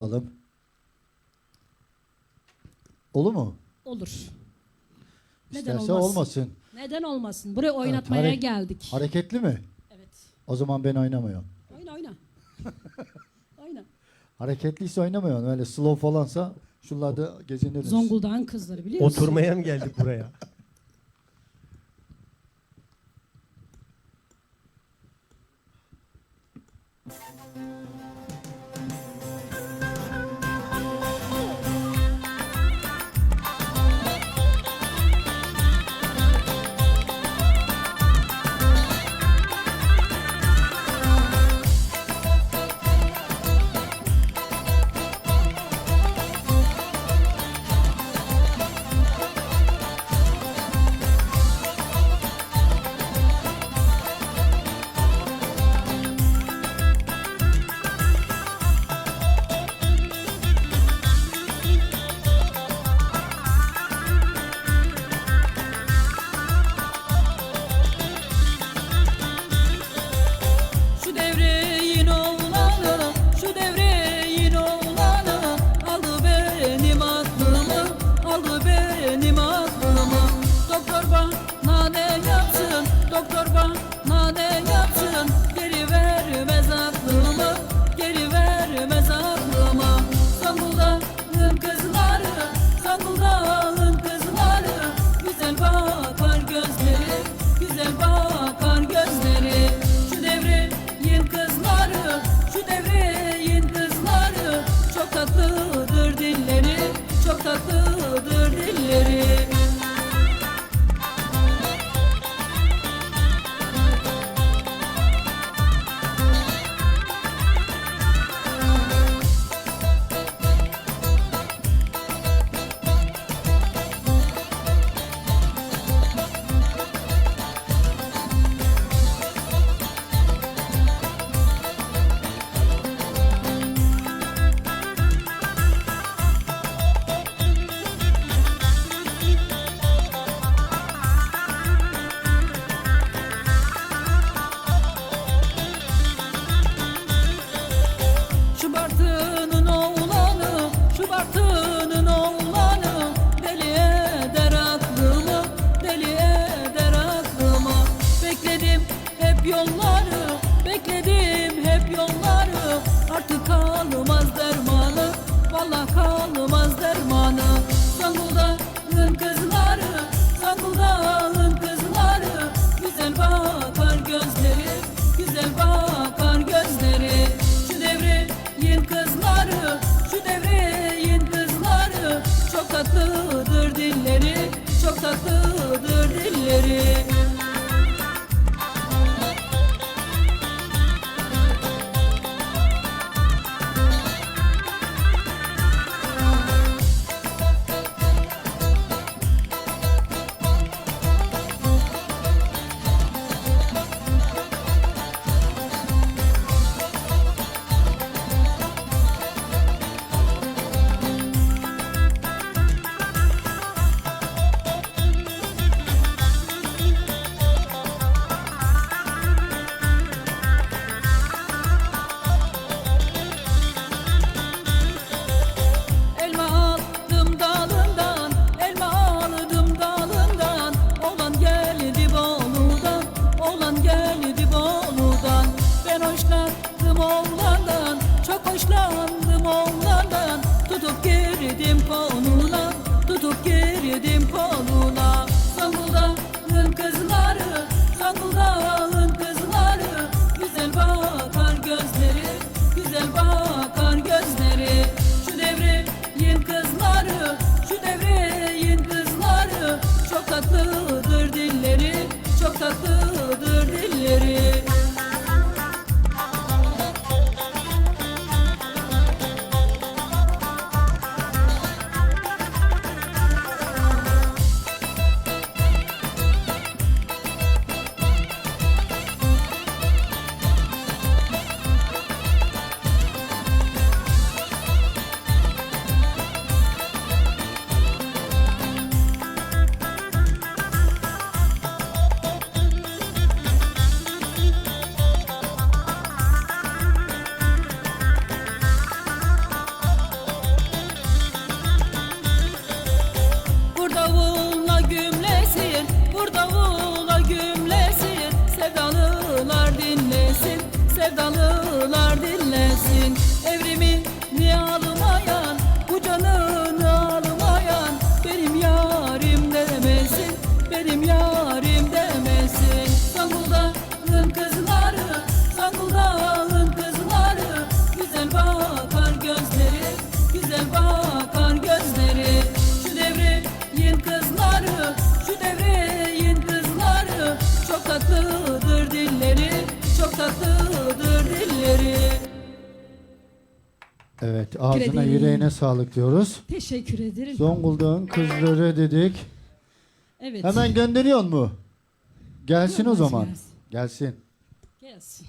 Alalım. Olur mu? Olur. Neden İsterse olmasın? olmasın. Neden olmasın? Buraya oynatmaya hare- geldik. Hareketli mi? Evet. O zaman ben oynamıyorum. Oyna oyna. oyna. Hareketliyse oynamıyorum. Öyle slow falansa şuralarda geziniriz. Zonguldak'ın kızları biliyor musun? Oturmaya mı geldik buraya? yolları, bekledim hep yolları. Artık kalmaz dermanı, vallahi kalmaz dermanı. Zonguldak'ın kızları, Zonguldak'ın kızları. Güzel bakar gözleri, güzel bakar gözleri. Şu devreyin kızları, şu devreyin kızları. Çok tatlıdır dilleri, çok tatlıdır dilleri oğlandan, çok hoşlandım oğlandan Tutup girdim koluna, tutup girdim koluna. Zonguldak'ın kızları, Zonguldak'ın kızları. Güzel bakar gözleri, güzel bakar gözleri. Şu devreyin kızları, şu devreyin kızları. Çok tatlıdır Evet ağzına ederim. yüreğine sağlık diyoruz. Teşekkür ederim. Zonguldak'ın kızları dedik. Evet. Hemen gönderiyor mu? Gelsin o Olmaz, zaman. gelsin. Gelsin. Gelsin.